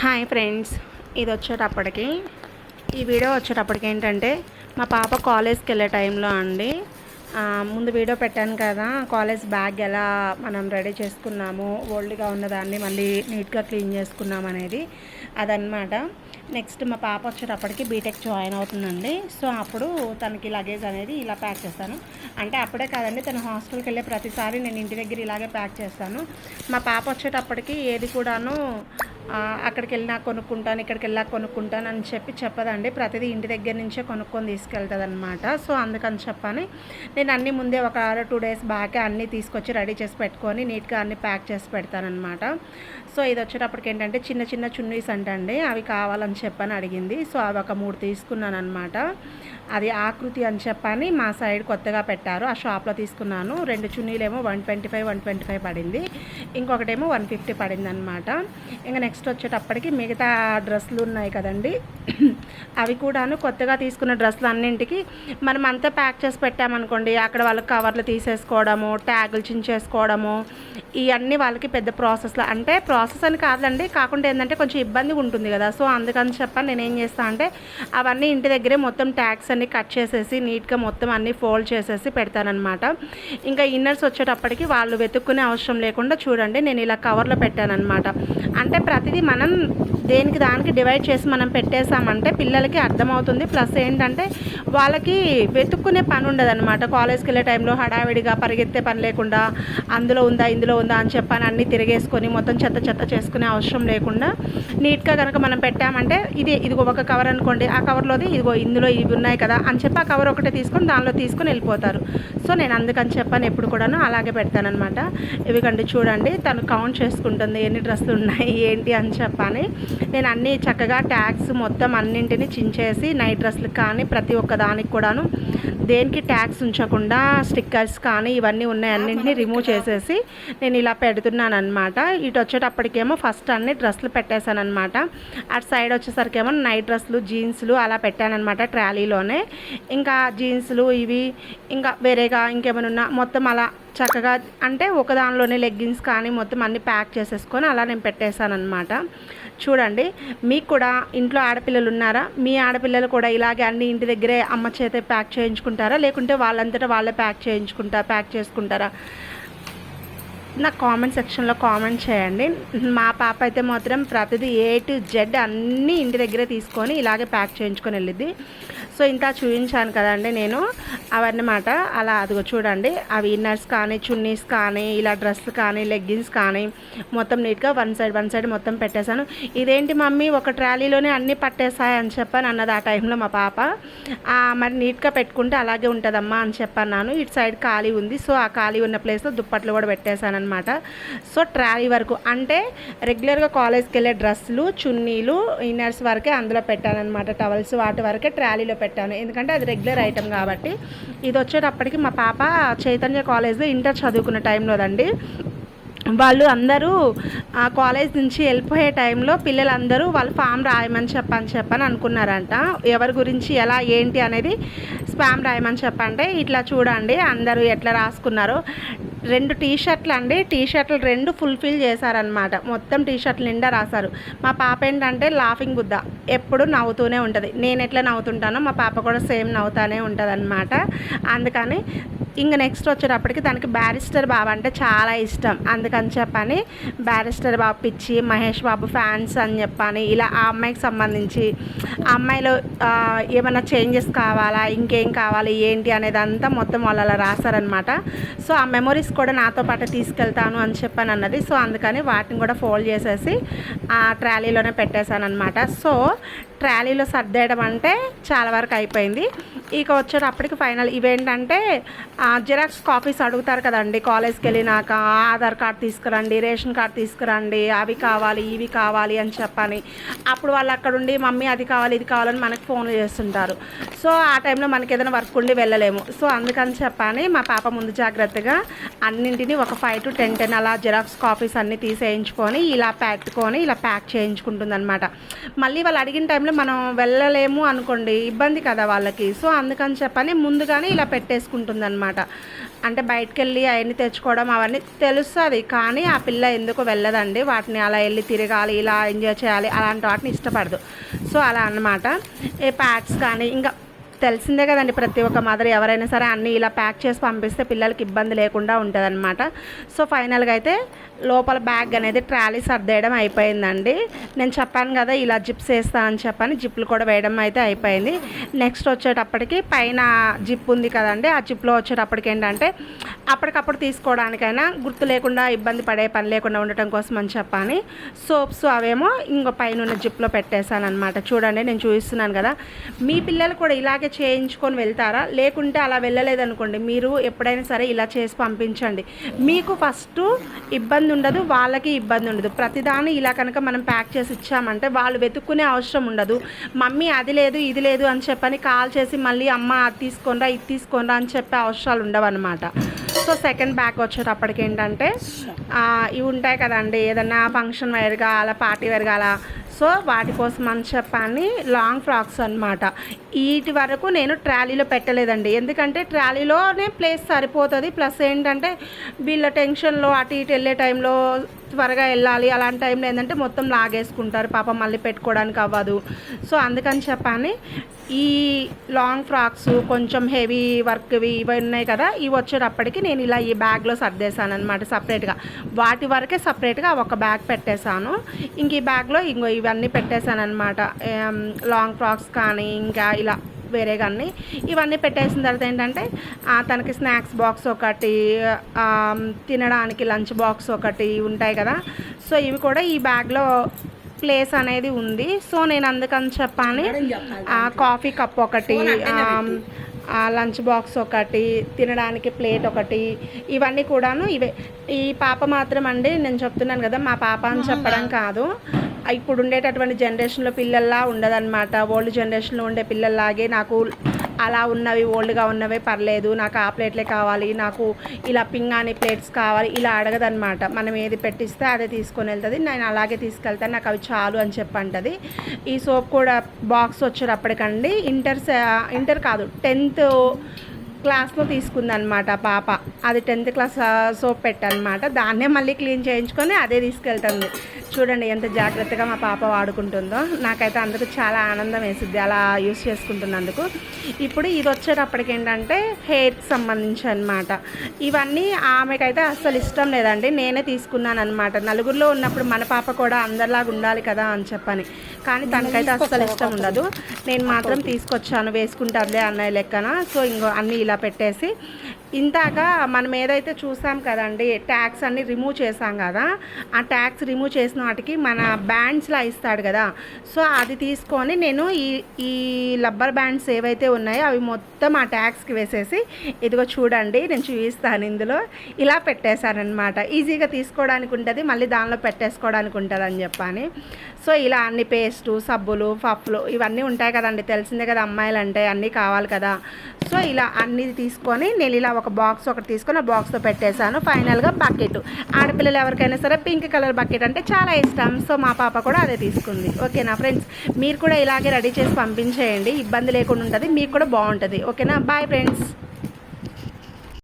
Hi friends ఇది వచ్చేటప్పటికి ఈ వీడియో వచ్చేటప్పటికి ఏంటంటే మా పాప కాలేజ్కి వెళ్ళే టైంలో అండి. ముందు వీడియో పెట్టాను కదా కాలేజ్ బ్యాగ్ ఎలా మనం రెడీ చేసుకున్నాము ఓల్డ్గా ఉన్నదాన్ని మళ్ళీ నీట్గా క్లీన్ చేసుకున్నాం అనేది అదనమాట నెక్స్ట్ మా పాప వచ్చేటప్పటికి బీటెక్ జాయిన్ అవుతుందండి. సో అప్పుడు తనకి లగేజ్ అనేది ఇలా ప్యాక్ చేస్తాను. అంటే అప్పుడే కాదండి తను హాస్టల్కి వెళ్ళే ప్రతిసారి నేను ఇంటి దగ్గర ఇలాగే ప్యాక్ చేస్తాను. మా పాప వచ్చేటప్పటికి ఏది కూడాను అక్కడికి వెళ్ళినా కొనుక్కుంటాను ఇక్కడికి వెళ్ళా కొనుక్కుంటాను అని చెప్పి చెప్పదండి. ప్రతిదీ ఇంటి దగ్గర నుంచే కొనుక్కొని తీసుకెళ్తుంది అనమాట సో అందుకని చెప్పని నేను అన్నీ ముందే ఒక టూ డేస్ బ్యాకే అన్నీ తీసుకొచ్చి రెడీ చేసి పెట్టుకొని నీట్గా అన్నీ ప్యాక్ చేసి పెడతానమాట సో ఇది వచ్చేటప్పటికి ఏంటంటే చిన్న చిన్న చున్నీస్ అంటండి. అవి కావాలని చెప్పని అడిగింది. సో అవి ఒక మూడు తీసుకున్నాను అనమాట అది ఆకృతి అని చెప్పని మా సైడ్ కొత్తగా పెట్టారు. ఆ షాప్లో తీసుకున్నాను. రెండు చున్నీలేమో one twenty five one twenty five పడింది. ఇంకొకటేమో వన్ ఫిఫ్టీ పడింది అనమాట ఇంకా నెక్స్ట్ వచ్చేటప్పటికి మిగతా డ్రెస్సులు ఉన్నాయి కదండి. అవి కూడాను కొత్తగా తీసుకున్న డ్రెస్సులు అన్నింటికి మనం అంతా ప్యాక్ చేసి పెట్టామనుకోండి. అక్కడ వాళ్ళకి కవర్లు తీసేసుకోవడము ట్యాగులు చించేసుకోవడము ఇవన్నీ వాళ్ళకి పెద్ద ప్రాసెస్లో అంటే ప్రాసెస్ అని కాదండి కాకుండా ఏంటంటే కొంచెం ఇబ్బందిగా ఉంటుంది కదా. సో అందుకని చెప్పని నేను ఏం చేస్తాను అంటే అవన్నీ ఇంటి దగ్గరే మొత్తం ట్యాక్స్ అన్ని కట్ చేసేసి నీట్గా మొత్తం అన్ని ఫోల్డ్ చేసేసి పెడతానమాట ఇంకా ఇన్నర్స్ వచ్చేటప్పటికి వాళ్ళు వెతుక్కునే అవసరం లేకుండా చూడండి నేను ఇలా కవర్లో పెట్టానమాట అంటే ప్రతిదీ మనం దేనికి దానికి డివైడ్ చేసి మనం పెట్టేసామంటే పిల్లలకి అర్థమవుతుంది. ప్లస్ ఏంటంటే వాళ్ళకి వెతుక్కునే పని ఉండదు అనమాట కాలేజ్కి వెళ్ళే టైంలో హడావిడిగా పరిగెత్తే పని లేకుండా అందులో ఉందా ఇందులో ఉందా అని చెప్పని అన్నీ తిరిగేసుకొని మొత్తం చెత్త చెత్త చేసుకునే అవసరం లేకుండా నీట్గా కనుక మనం పెట్టామంటే ఇది ఇదిగో ఒక కవర్ అనుకోండి ఆ కవర్లోది ఇదిగో ఇందులో ఇవి ఉన్నాయి కదా అని చెప్పి ఆ కవర్ ఒకటే తీసుకొని దానిలో తీసుకొని వెళ్ళిపోతారు. సో నేను అందుకని చెప్పని ఎప్పుడు కూడాను అలాగే పెడతానమాట ఇవి కంటే చూడండి తను కౌంట్ చేసుకుంటుంది ఎన్ని డ్రెస్సులు ఉన్నాయి ఏంటి అని చెప్పని నేను అన్నీ చక్కగా ట్యాగ్స్ మొత్తం అన్నింటిని చించేసి నైట్ డ్రెస్సులు కానీ ప్రతి ఒక్క దానికి కూడాను దేనికి ట్యాగ్స్ ఉంచకుండా స్టిక్కర్స్ కానీ ఇవన్నీ ఉన్నాయి అన్నింటినీ రిమూవ్ చేసేసి నేను ఇలా పెడుతున్నాను అనమాట ఇటు వచ్చేటప్పటికేమో ఫస్ట్ అన్ని డ్రెస్సులు పెట్టేశాను అనమాట అటు సైడ్ వచ్చేసరికేమో నైట్ డ్రెస్సులు జీన్స్లు అలా పెట్టానమాట ట్రాలీలోనే. ఇంకా జీన్స్లు ఇవి ఇంకా వేరేగా ఇంకేమైనా ఉన్నా మొత్తం అలా చక్కగా అంటే ఒక దానిలోనే లెగ్గిన్స్ కానీ మొత్తం అన్ని ప్యాక్ చేసేసుకొని అలా నేను పెట్టేశాను అనమాట చూడండి మీకు కూడా ఇంట్లో ఆడపిల్లలు ఉన్నారా? మీ ఆడపిల్లలు కూడా ఇలాగే అన్ని ఇంటి దగ్గరే అమ్మ చేతే ప్యాక్ చేయించుకుంటారా? లేకుంటే వాళ్ళంతటా వాళ్ళే ప్యాక్ చేయించుకుంటా ప్యాక్ చేసుకుంటారా? నాకు కామెంట్ సెక్షన్లో కామెంట్ చేయండి. మా పాప అయితే మాత్రం ప్రతిదీ ఏ టు జెడ్ అన్నీ ఇంటి దగ్గరే తీసుకొని ఇలాగే ప్యాక్ చేయించుకొని వెళ్ళిద్ది. సో ఇంత చూపించాను కదండి నేను. అవన్నమాట. అలా అదిగో చూడండి. అవి ఇన్నర్స్ కానీ చున్నీస్ కానీ ఇలా డ్రెస్ కానీ లెగ్గిన్స్ కానీ మొత్తం నీట్గా వన్ సైడ్ వన్ సైడ్ మొత్తం పెట్టేశాను. ఇదేంటి మమ్మీ ఒక ట్రాలీలోనే అన్నీ పట్టేశాయి అని చెప్పాను అన్నది ఆ టైంలో మా పాప. మరి నీట్గా పెట్టుకుంటే అలాగే ఉంటుందమ్మా అని చెప్పన్నాను. ఇటు సైడ్ ఖాళీ ఉంది. సో ఆ ఖాళీ ఉన్న ప్లేస్లో దుప్పట్లు కూడా పెట్టేశాను అనమాట సో ట్రాలీ వరకు అంటే రెగ్యులర్గా కాలేజ్కి వెళ్ళే డ్రెస్సులు చున్నీలు ఇన్నర్స్ వరకే అందులో పెట్టానన్నమాట. టవల్స్ వాటి వరకే ట్రాలీలో పెట్టాను. ఎందుకంటే అది రెగ్యులర్ ఐటమ్ కాబట్టి. ఇది వచ్చేటప్పటికి మా పాప చైతన్య కాలేజ్లో ఇంటర్ చదువుకున్న టైంలోదండి వాళ్ళు అందరూ ఆ కాలేజ్ నుంచి వెళ్ళిపోయే టైంలో పిల్లలందరూ వాళ్ళు ఫామ్ రాయమని చెప్పని చెప్పని అనుకున్నారంట. ఎవరి గురించి ఎలా ఏంటి అనేది స్పామ్ రాయమని చెప్పంటే ఇట్లా చూడండి అందరూ ఎట్లా రాసుకున్నారో. రెండు టీ షర్ట్లు అండి. టీ షర్ట్లు రెండు ఫుల్ఫిల్ చేశారనమాట మొత్తం టీ షర్ట్లు నిండా రాశారు. మా పాప ఏంటంటే లాఫింగ్ బుద్ధ. ఎప్పుడు నవ్వుతూనే ఉంటుంది. నేను ఎట్లా నవ్వుతుంటానో మా పాప కూడా సేమ్ నవ్వుతానే ఉంటుంది అందుకని ఇంక నెక్స్ట్ వచ్చేటప్పటికి దానికి బ్యారిస్టర్ బాబు అంటే చాలా ఇష్టం. అందుకని చెప్పని బ్యారిస్టర్ బాబు పిచ్చి మహేష్ బాబు ఫ్యాన్స్ అని చెప్పని ఇలా ఆ అమ్మాయికి సంబంధించి ఆ అమ్మాయిలో ఏమైనా చేంజెస్ కావాలా ఇంకేం కావాలి ఏంటి అనేది అంతా మొత్తం వాళ్ళు అలా రాశారనమాట సో ఆ మెమొరీస్ కూడా నాతో పాటు తీసుకెళ్తాను అని చెప్పాను అన్నది. సో అందుకని వాటిని కూడా ఫోల్డ్ చేసేసి ఆ ట్రాలీలోనే పెట్టేశాను అనమాట సో ట్రాలీలో సర్దేయడం అంటే చాలా వరకు అయిపోయింది. ఇక వచ్చేటప్పటికి ఫైనల్ ఇవేంటంటే జిరాక్స్ కాపీస్ అడుగుతారు కదండి కాలేజ్కి వెళ్ళినాక ఆధార్ కార్డ్ తీసుకురండి రేషన్ కార్డ్ తీసుకురండి అవి కావాలి ఇవి కావాలి అని చెప్పని. అప్పుడు వాళ్ళు అక్కడుండి మమ్మీ అది కావాలి ఇది కావాలని మనకి ఫోన్లు చేస్తుంటారు. సో ఆ టైంలో మనకి ఏదైనా వర్క్ ఉండి వెళ్ళలేము. సో అందుకని చెప్పని మా పాప ముందు జాగ్రత్తగా అన్నింటినీ ఒక ఫైవ్ టు టెన్ టెన్ అలా జిరాక్స్ కాపీస్ అన్నీ తీసేయించుకొని ఇలా పెట్టుకొని ఇలా ప్యాక్ చేయించుకుంటుంది అనమాట మళ్ళీ వాళ్ళు అడిగిన టైంలో మనం వెళ్ళలేము అనుకోండి ఇబ్బంది కదా వాళ్ళకి. సో అందుకని చెప్పని ముందుగానే ఇలా పెట్టేసుకుంటుంది అనమాట అనమాట. అంటే బయటకు వెళ్ళి అవన్నీ తెచ్చుకోవడం అవన్నీ తెలుస్తుంది. కానీ ఆ పిల్ల ఎందుకు వెళ్ళదండి? వాటిని అలా వెళ్ళి తిరగాలి ఇలా ఎంజాయ్ చేయాలి అలాంటి వాటిని ఇష్టపడదు. సో అలా అన్నమాట ఏ ప్యాడ్స్ కానీ ఇంకా తెలిసిందే కదండి ప్రతి ఒక్క మదర్ ఎవరైనా సరే అన్నీ ఇలా ప్యాక్ చేసి పంపిస్తే పిల్లలకి ఇబ్బంది లేకుండా ఉంటుంది అనమాట సో ఫైనల్గా అయితే లోపల బ్యాగ్ అనేది ట్రాలీ సర్దేయడం అయిపోయిందండి. నేను చెప్పాను కదా ఇలా జిప్స్ వేస్తా అని చెప్పని జిప్లు కూడా వేయడం అయితే అయిపోయింది. నెక్స్ట్ వచ్చేటప్పటికి పైన జిప్ ఉంది కదండి ఆ జిప్లో వచ్చేటప్పటికి ఏంటంటే అప్పటికప్పుడు తీసుకోవడానికైనా గుర్తు లేకుండా ఇబ్బంది పడే పని లేకుండా ఉండటం కోసం అని చెప్పని సోప్స్ అవేమో ఇంకో పైన ఉన్న జిప్లో పెట్టేశాను అనమాట చూడండి నేను చూపిస్తున్నాను కదా. మీ పిల్లలు కూడా ఇలాగే చేయించుకొని వెళ్తారా? లేకుంటే అలా వెళ్ళలేదనుకోండి మీరు ఎప్పుడైనా సరే ఇలా చేసి పంపించండి. మీకు ఫస్ట్ ఇబ్బంది ఉండదు వాళ్ళకి ఇబ్బంది ఉండదు. ప్రతిదాన్ని ఇలా కనుక మనం ప్యాక్ చేసి ఇచ్చామంటే వాళ్ళు వెతుక్కునే అవసరం ఉండదు. మమ్మీ అది లేదు ఇది లేదు అని చెప్పని కాల్ చేసి మళ్ళీ అమ్మ అది తీసుకోనరా ఇది తీసుకోనరా అని చెప్పే అవసరాలు ఉండవు అనమాట సో సెకండ్ బ్యాక్ వచ్చేటప్పటికి ఏంటంటే ఇవి ఉంటాయి కదండి ఏదన్నా ఫంక్షన్ వేర్గా అలా పార్టీ వేర్గా అలా. సో వాటి కోసం అని చెప్పని లాంగ్ ఫ్రాక్స్ అనమాట వీటి వరకు నేను ట్రాలీలో పెట్టలేదండి. ఎందుకంటే ట్రాలీలోనే ప్లేస్ సరిపోతుంది. ప్లస్ ఏంటంటే వీళ్ళ టెన్షన్లో అటు ఇటు వెళ్ళే టైంలో త్వరగా వెళ్ళాలి. అలాంటి టైంలో ఏంటంటే మొత్తం లాగేసుకుంటారు. పాప మళ్ళీ పెట్టుకోవడానికి అవ్వదు. సో అందుకని చెప్పని ఈ లాంగ్ ఫ్రాక్స్ కొంచెం హెవీ వర్క్వి ఇవి ఉన్నాయి కదా ఇవి వచ్చేటప్పటికి నేను ఇలా ఈ బ్యాగ్లో సర్దేశాను అనమాట సపరేట్గా వాటి వరకే సపరేట్గా ఒక బ్యాగ్ పెట్టేశాను. ఇంక ఈ బ్యాగ్లో ఇంకో ఇవన్నీ పెట్టేశాను అనమాట లాంగ్ ఫ్రాక్స్ కానీ ఇంకా ఇలా వేరే కానీ ఇవన్నీ పెట్టేసిన తర్వాత ఏంటంటే తనకి స్నాక్స్ బాక్స్ ఒకటి తినడానికి లంచ్ బాక్స్ ఒకటి ఉంటాయి కదా. సో ఇవి కూడా ఈ బ్యాగ్లో ప్లేస్ అనేది ఉంది. సో నేను అందుకని చెప్పాను ఆ, కాఫీ కప్ ఒకటి లంచ్ బాక్స్ ఒకటి తినడానికి ప్లేట్ ఒకటి ఇవన్నీ కూడాను ఇవే. ఈ పాప మాత్రం అండి నేను చెప్తున్నాను కదా మా పాప అని చెప్పడం కాదు. ఇప్పుడు ఉండేటటువంటి జనరేషన్లో పిల్లల్లా ఉండదన్నమాట. ఓల్డ్ జనరేషన్లో ఉండే పిల్లల్లాగే నాకు అలా ఉన్నవి ఓల్డ్గా ఉన్నవే పర్లేదు. నాకు ఆ ప్లేట్లే కావాలి. నాకు ఇలా పింగాని ప్లేట్స్ కావాలి. ఇలా అడగదనమాట మనం ఏది పెట్టిస్తే అదే తీసుకొని వెళ్తుంది. నేను అలాగే తీసుకెళ్తాను. నాకు అవి చాలు అని చెప్పంటది. ఈ సోప్ కూడా బాక్స్ వచ్చేటప్పటికండి ఇంటర్ స- ఇంటర్ కాదు టెన్త్ క్లాస్లో తీసుకుందనమాట పాప. అది టెన్త్ క్లాస్ సోప్ పెట్టనమాట దాన్నే మళ్ళీ క్లీన్ చేయించుకొని అదే తీసుకెళ్తుంది. చూడండి ఎంత జాగ్రత్తగా మా పాప వాడుకుంటుందో. నాకైతే అందుకు చాలా ఆనందం వేసిద్ది అలా యూస్ చేసుకుంటున్నందుకు. ఇప్పుడు ఇది వచ్చేటప్పటికి ఏంటంటే హెయిర్కి సంబంధించి అనమాట ఇవన్నీ ఆమెకైతే అస్సలు ఇష్టం లేదండి. నేనే తీసుకున్నాను అనమాట నలుగురిలో ఉన్నప్పుడు మన పాప కూడా అందరిలాగా ఉండాలి కదా అని చెప్పని. కానీ తనకైతే అస్సలు ఇష్టం ఉండదు. నేను మాత్రం తీసుకొచ్చాను వేసుకుంటారులే అన్నయ్య లెక్కన. సో ఇంకో అన్నీ ఇలా పెట్టేసి ఇందాక మనం ఏదైతే చూసాం కదండి ట్యాక్స్ అన్ని రిమూవ్ చేసాం కదా ఆ ట్యాక్స్ రిమూవ్ చేసిన వాటికి మన బ్యాండ్స్లా ఇస్తాడు కదా. సో అది తీసుకొని నేను ఈ ఈ రబ్బర్ బ్యాండ్స్ ఏవైతే ఉన్నాయో అవి మొత్తం ఆ ట్యాక్స్కి వేసేసి ఇదిగో చూడండి నేను చూపిస్తాను ఇందులో. ఇలా పెట్టేశానమాట ఈజీగా తీసుకోవడానికి ఉంటుంది మళ్ళీ దానిలో పెట్టేసుకోవడానికి ఉంటుంది అని చెప్పని. సో ఇలా అన్ని పేస్టు సబ్బులు పప్పులు ఇవన్నీ ఉంటాయి కదండి తెలిసిందే కదా అమ్మాయిలు అంటే అన్నీ కావాలి కదా. సో ఇలా అన్నీ తీసుకొని నేను ఇలా ఒక బాక్స్ ఒకటి తీసుకొని ఆ బాక్స్లో పెట్టేశాను. ఫైనల్గా బకెట్ ఆడపిల్లలు ఎవరికైనా సరే పింక్ కలర్ బకెట్ అంటే చాలా ఇష్టం. సో మా పాప కూడా అదే తీసుకుంది. ఓకేనా ఫ్రెండ్స్ మీరు కూడా ఇలాగే రెడీ చేసి పంపించేయండి. ఇబ్బంది లేకుండా ఉంటుంది. మీకు కూడా బాగుంటుంది. ఓకేనా బాయ్ ఫ్రెండ్స్